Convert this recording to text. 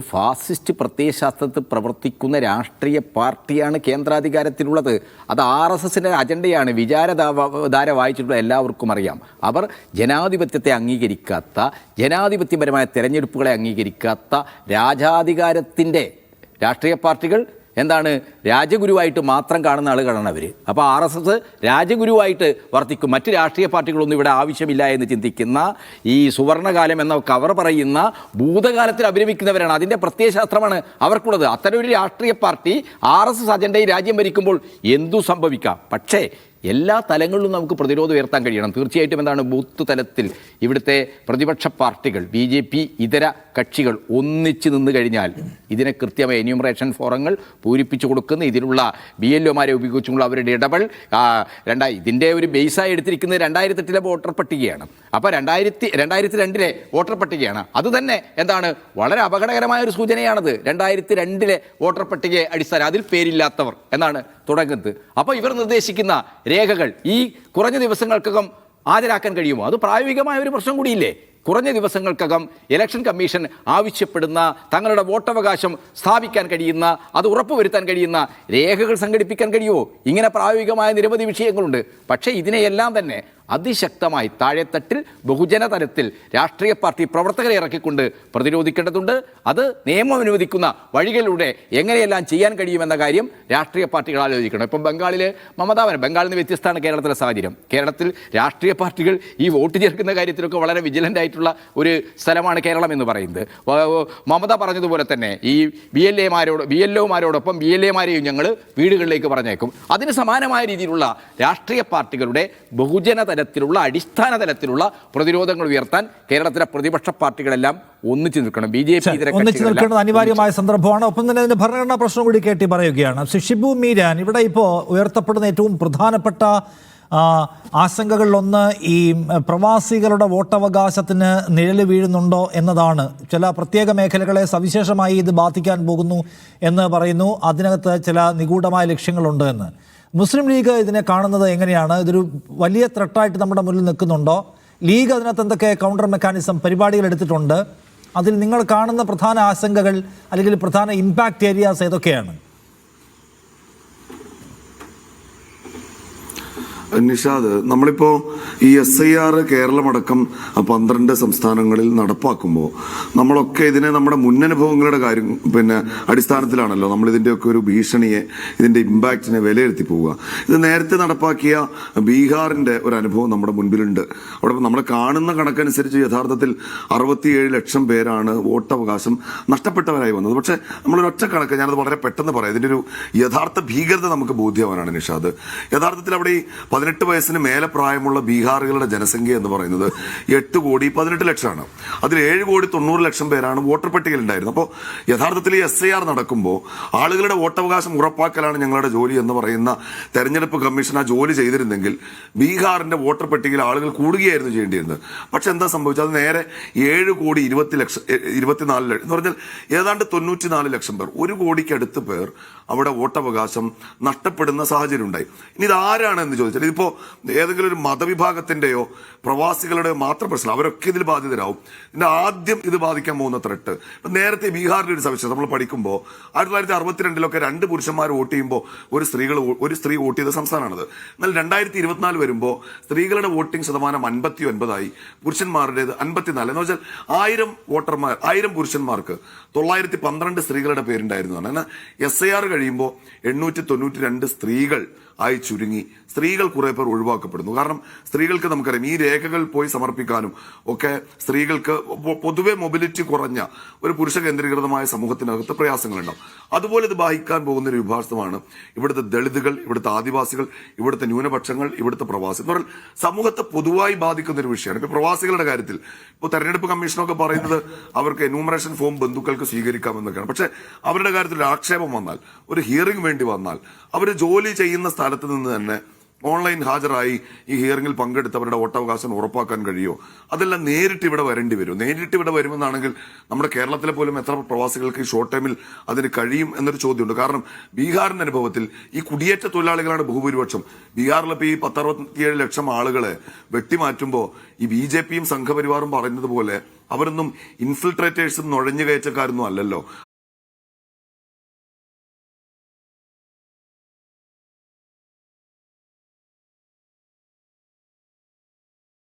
Fascist പ്രത്യയശാസ്ത്രത്തിൽ പ്രവർത്തിക്കുന്ന രാഷ്ട്രീയ പാർട്ടിയാണ് കേന്ദ്രാധികാരത്തിലുള്ളത്. അത് ആർ എസ് എസിന്റെ അജണ്ടയാണ്. വിചാരധാര വായിച്ചിട്ടുള്ള എല്ലാവർക്കും അറിയാം. അവർ ജനാധിപത്യത്തെ അംഗീകരിക്കാത്ത ജനാധിപത്യപരമായ തിരഞ്ഞെടുപ്പുകളെ അംഗീകരിക്കാത്ത രാജാധികാരത്തിന്റെ രാഷ്ട്രീയ പാർട്ടികൾ എന്താണ്? രാജഗുരുവായിട്ട് മാത്രം കാണുന്ന ആളുകളാണ് അവർ അപ്പോൾ ആർ എസ് എസ് രാജഗുരുവായിട്ട് വർത്തിക്കും. മറ്റ് രാഷ്ട്രീയ പാർട്ടികളൊന്നും ഇവിടെ ആവശ്യമില്ല എന്ന് ചിന്തിക്കുന്ന ഈ സുവർണകാലം എന്ന കവർ പറയുന്ന ഭൂതകാലത്തിൽ അഭിരമിക്കുന്നവരാണ് അതിന്റെ പ്രത്യയശാസ്ത്രമാണ് അവർക്കുള്ളത്. അത്തരം ഒരു രാഷ്ട്രീയ പാർട്ടി ആർ എസ് എസ് അജണ്ടയിൽ രാജ്യം ഭരിക്കുമ്പോൾ എന്തു സംഭവിക്കാം? പക്ഷേ എല്ലാ തലങ്ങളിലും നമുക്ക് പ്രതിരോധം ഉയർത്താൻ കഴിയണം. തീർച്ചയായിട്ടും എന്താണ് ബൂത്ത് തലത്തിൽ ഇവിടുത്തെ പ്രതിപക്ഷ പാർട്ടികൾ ബി ജെ പി ഇതര കക്ഷികൾ ഒന്നിച്ച് നിന്ന് കഴിഞ്ഞാൽ ഇതിനെ കൃത്യമായ എന്യൂമറേഷൻ ഫോറങ്ങൾ പൂരിപ്പിച്ചു കൊടുക്കുന്ന ഇതിലുള്ള ബി എൽ ഒമാരെ ഉപയോഗിച്ചുള്ള അവരുടെ ഇടപെൽ രണ്ടായി ഇതിന്റെ ഒരു ബേസായി എടുത്തിരിക്കുന്നത് രണ്ടായിരത്തെട്ടിലെ വോട്ടർ പട്ടികയാണ്. അപ്പോൾ രണ്ടായിരത്തി രണ്ടായിരത്തി രണ്ടിലെ വോട്ടർ പട്ടികയാണ്. അതുതന്നെ എന്താണ് വളരെ അപകടകരമായ ഒരു സൂചനയാണത്. രണ്ടായിരത്തി രണ്ടിലെ വോട്ടർ പട്ടികയെ അടിസ്ഥാനം അതിൽ പേരില്ലാത്തവർ. എന്നാണ് തുടങ്ങുന്നത് അപ്പോൾ ഇവർ നിർദ്ദേശിക്കുന്ന രേഖകൾ ഈ കുറഞ്ഞ ദിവസങ്ങൾക്കകം ഹാജരാക്കാൻ കഴിയുമോ? അത് പ്രായോഗികമായ ഒരു പ്രശ്നം കൂടിയില്ലേ? കുറഞ്ഞ ദിവസങ്ങൾക്കകം ഇലക്ഷൻ കമ്മീഷൻ ആവശ്യപ്പെടുന്ന തങ്ങളുടെ വോട്ടവകാശം സ്ഥാപിക്കാൻ കഴിയുന്ന അത് ഉറപ്പുവരുത്താൻ കഴിയുന്ന രേഖകൾ സംഘടിപ്പിക്കാൻ കഴിയുമോ? ഇങ്ങനെ പ്രായോഗികമായ നിരവധി വിഷയങ്ങളുണ്ട്. പക്ഷേ ഇതിനെയെല്ലാം തന്നെ അതിശക്തമായി താഴെത്തട്ടിൽ ബഹുജന തലത്തിൽ രാഷ്ട്രീയ പാർട്ടി പ്രവർത്തകരെ ഇറക്കിക്കൊണ്ട് പ്രതിരോധിക്കേണ്ടതുണ്ട്. അത് നിയമം അനുവദിക്കുന്ന വഴികളിലൂടെ എങ്ങനെയെല്ലാം ചെയ്യാൻ കഴിയുമെന്ന കാര്യം രാഷ്ട്രീയ പാർട്ടികൾ ആലോചിക്കണം. ഇപ്പം ബംഗാളിൽ മമതാ ബാനർജി ബംഗാളിൽ നിന്ന് വ്യത്യസ്തമാണ് കേരളത്തിലെ സാഹചര്യം. കേരളത്തിൽ രാഷ്ട്രീയ പാർട്ടികൾ ഈ വോട്ട് ചേർക്കുന്ന കാര്യത്തിലൊക്കെ വളരെ വിജിലന്റ് ആയിട്ടുള്ള ഒരു സ്ഥലമാണ് കേരളം എന്ന് പറയുന്നത്. മമത പറഞ്ഞതുപോലെ തന്നെ ഈ ബി എൽ എമാരോട് ബി എൽ ഒമാരോടൊപ്പം ബി എൽ എമാരെയും ഞങ്ങൾ വീടുകളിലേക്ക് പറഞ്ഞേക്കും അതിന് സമാനമായ രീതിയിലുള്ള രാഷ്ട്രീയ പാർട്ടികളുടെ ബഹുജന തലത്തിലുള്ള അടിസ്ഥാന തലത്തിലുള്ള പ്രതിരോധങ്ങൾ ഉയർത്താൻ കേരളത്തിലെ പ്രതിപക്ഷ പാർട്ടികളെല്ലാം ഒന്നിച്ചു നിൽക്കണം. ബി ജെ പി ഒന്നിച്ചു നിൽക്കേണ്ടത് അനിവാര്യമായ സന്ദർഭമാണ്. ഒപ്പം തന്നെ അതിന്റെ ഭരണഘടനാ പ്രശ്നം കൂടി കേട്ടി പറയുകയാണ്. ശ്രീ മീരാൻ ഇവിടെ ഇപ്പോൾ ഉയർത്തപ്പെടുന്ന ഏറ്റവും പ്രധാനപ്പെട്ട ആശങ്കകളിലൊന്ന് ഈ പ്രവാസികളുടെ വോട്ടവകാശത്തിന് നിഴൽ വീഴുന്നുണ്ടോ എന്നതാണ്. ചില പ്രത്യേക മേഖലകളെ സവിശേഷമായി ഇത് ബാധിക്കാൻ പോകുന്നു എന്ന് പറയുന്നു. അതിനകത്ത് ചില നിഗൂഢമായ ലക്ഷ്യങ്ങളുണ്ട് എന്ന്. മുസ്ലിം ലീഗ് ഇതിനെ കാണുന്നത് എങ്ങനെയാണ്? ഇതൊരു വലിയ ത്രട്ടായിട്ട് നമ്മുടെ മുന്നിൽ നിൽക്കുന്നുണ്ടോ? ലീഗ് അതിനകത്ത് എന്തൊക്കെ കൗണ്ടർ മെക്കാനിസം പരിപാടികൾ എടുത്തിട്ടുണ്ട്? അതിൽ നിങ്ങൾ കാണുന്ന പ്രധാന ആശങ്കകൾ അല്ലെങ്കിൽ പ്രധാന ഇമ്പാക്റ്റ് ഏരിയാസ് ഏതൊക്കെയാണ്? നിഷാദ് നമ്മളിപ്പോ ഈ എസ് ഐ ആർ കേരളമടക്കം പന്ത്രണ്ട് സംസ്ഥാനങ്ങളിൽ നടപ്പാക്കുമ്പോൾ നമ്മളൊക്കെ ഇതിനെ നമ്മുടെ മുന്നനുഭവങ്ങളുടെ കാര്യം പിന്നെ അടിസ്ഥാനത്തിലാണല്ലോ നമ്മൾ ഇതിന്റെയൊക്കെ ഒരു ഭീഷണിയെ ഇതിന്റെ ഇമ്പാക്റ്റിനെ വിലയിരുത്തി പോവുക. ഇത് നേരത്തെ നടപ്പാക്കിയ ബീഹാറിന്റെ ഒരു അനുഭവം നമ്മുടെ മുൻപിലുണ്ട്. അവിടെ നമ്മൾ കാണുന്ന കണക്കനുസരിച്ച് യഥാർത്ഥത്തിൽ അറുപത്തിയേഴ് ലക്ഷം പേരാണ് വോട്ടവകാശം നഷ്ടപ്പെട്ടവരായി വന്നത്. പക്ഷേ നമ്മളൊരൊറ്റ കണക്ക് ഞാനത് വളരെ പെട്ടെന്ന് പറയാം. ഇതിന്റെ ഒരു യഥാർത്ഥ ഭീകരത നമുക്ക് ബോധ്യമാണ് നിഷാദ്. യഥാർത്ഥത്തിൽ അവിടെ പതിനെട്ട് വയസ്സിന് മേലെ പ്രായമുള്ള ബീഹാറുകളുടെ ജനസംഖ്യ എന്ന് പറയുന്നത് എട്ട് കോടി പതിനെട്ട് ലക്ഷമാണ്. അതിൽ ഏഴ് കോടി തൊണ്ണൂറ് ലക്ഷം പേരാണ് വോട്ടർ പട്ടികയിൽ ഉണ്ടായിരുന്നത് അപ്പോൾ യഥാർത്ഥത്തിൽ എസ് ഐ ആർ നടക്കുമ്പോൾ ആളുകളുടെ വോട്ടവകാശം ഉറപ്പാക്കലാണ് ഞങ്ങളുടെ ജോലി എന്ന് പറയുന്ന തെരഞ്ഞെടുപ്പ് കമ്മീഷൻ ആ ജോലി ചെയ്തിരുന്നെങ്കിൽ ബീഹാറിന്റെ വോട്ടർ പട്ടികയിൽ ആളുകൾ കൂടുകയായിരുന്നു ചെയ്യേണ്ടിയിരുന്നത്. പക്ഷെ എന്താ സംഭവിച്ചത്? അത് നേരെ ഏഴ് കോടി ഇരുപത്തി ലക്ഷം ഇരുപത്തിനാല് ലക്ഷം എന്ന് പറഞ്ഞാൽ ഏതാണ്ട് തൊണ്ണൂറ്റിനാല് ലക്ഷം പേർ ഒരു കോടിക്കടുത്ത് പേർ അവിടെ വോട്ടവകാശം നഷ്ടപ്പെടുന്ന സാഹചര്യം ഉണ്ടായി. ഇനി ഇത് ആരാണ് എന്ന് ചോദിച്ചാൽ ഇതിപ്പോ ഏതെങ്കിലും ഒരു മതവിഭാഗത്തിന്റെയോ പ്രവാസികളുടെ മാത്രം പ്രശ്നം. അവരൊക്കെ ഇതിൽ ബാധിതരാകും പിന്നെ ആദ്യം ഇത് ബാധിക്കാൻ പോകുന്ന ത്രെട്ട് ഇപ്പം നേരത്തെ ബീഹാറിന്റെ ഒരു സവിശേഷം നമ്മൾ പഠിക്കുമ്പോൾ ആയിരത്തി തൊള്ളായിരത്തി അറുപത്തിരണ്ടിലൊക്കെ രണ്ട് പുരുഷന്മാർ വോട്ട് ചെയ്യുമ്പോൾ ഒരു സ്ത്രീകൾ ഒരു സ്ത്രീ വോട്ട് ചെയ്ത സംസ്ഥാനമാണത്. എന്നാൽ രണ്ടായിരത്തി ഇരുപത്തിനാല് വരുമ്പോൾ സ്ത്രീകളുടെ വോട്ടിംഗ് ശതമാനം അൻപത്തി ഒൻപതായി പുരുഷന്മാരുടേത് അൻപത്തിനാല്. എന്ന് വെച്ചാൽ ആയിരം വോട്ടർമാർ ആയിരം പുരുഷന്മാർക്ക് തൊള്ളായിരത്തി പന്ത്രണ്ട് സ്ത്രീകളുടെ പേരുണ്ടായിരുന്നതാണ് എന്നാൽ എസ് ഐ ആർ കഴിയുമ്പോൾ എണ്ണൂറ്റി തൊണ്ണൂറ്റി രണ്ട് സ്ത്രീകൾ ആയി ചുരുങ്ങി സ്ത്രീകൾ കുറെ പേർ ഒഴിവാക്കപ്പെടുന്നു. കാരണം സ്ത്രീകൾക്ക് നമുക്കറിയാം ഈ രേഖകൾ പോയി സമർപ്പിക്കാനും ഒക്കെ സ്ത്രീകൾക്ക് പൊതുവെ മൊബിലിറ്റി കുറഞ്ഞ ഒരു പുരുഷ കേന്ദ്രീകൃതമായ സമൂഹത്തിനകത്ത് പ്രയാസങ്ങളുണ്ടാവും. അതുപോലെ ഇത് ബാധിക്കാൻ പോകുന്ന ഒരു വിഭാഗമാണ് ഇവിടുത്തെ ദളിതുകൾ ഇവിടുത്തെ ആദിവാസികൾ ഇവിടുത്തെ ന്യൂനപക്ഷങ്ങൾ ഇവിടുത്തെ പ്രവാസി. എന്ന് പറഞ്ഞാൽ സമൂഹത്തെ പൊതുവായി ബാധിക്കുന്ന ഒരു വിഷയമാണ്. ഇപ്പൊ പ്രവാസികളുടെ കാര്യത്തിൽ ഇപ്പൊ തെരഞ്ഞെടുപ്പ് കമ്മീഷനൊക്കെ പറയുന്നത് അവർക്ക് എന്യൂമറേഷൻ ഫോം ബന്ധുക്കൾക്ക് സ്വീകരിക്കാമെന്നൊക്കെയാണ്. പക്ഷെ അവരുടെ കാര്യത്തിൽ ആക്ഷേപം വന്നാൽ ഒരു ഹിയറിംഗ് വേണ്ടി വന്നാൽ അവർ ജോലി ചെയ്യുന്ന സ്ഥലത്ത് നിന്ന് തന്നെ ഓൺലൈൻ ഹാജരായി ഈ ഹിയറിംഗിൽ പങ്കെടുത്തവരുടെ വോട്ടവകാശം ഉറപ്പാക്കാൻ കഴിയുമോ? അതെല്ലാം നേരിട്ട് ഇവിടെ വരേണ്ടി വരും. നേരിട്ട് ഇവിടെ വരുമെന്നാണെങ്കിൽ നമ്മുടെ കേരളത്തിലെ പോലും എത്ര പ്രവാസികൾക്ക് ഷോർട്ട് ടൈമിൽ അതിന് കഴിയും എന്നൊരു ചോദ്യമുണ്ട്. കാരണം ബീഹാറിന്റെ അനുഭവത്തിൽ ഈ കുടിയേറ്റ തൊഴിലാളികളാണ് ബഹുഭൂരിപക്ഷം. ബീഹാറിലിപ്പോൾ ഈ പത്തറുപത്തിയേഴ് ലക്ഷം ആളുകളെ വെട്ടിമാറ്റുമ്പോൾ ഈ ബി ജെ പിയും സംഘപരിവാറും പറയുന്നത് പോലെ അവരൊന്നും ഇൻഫിൽട്രേറ്റേഴ്സും നുഴഞ്ഞു കയറ്റക്കാരൊന്നും അല്ലല്ലോ.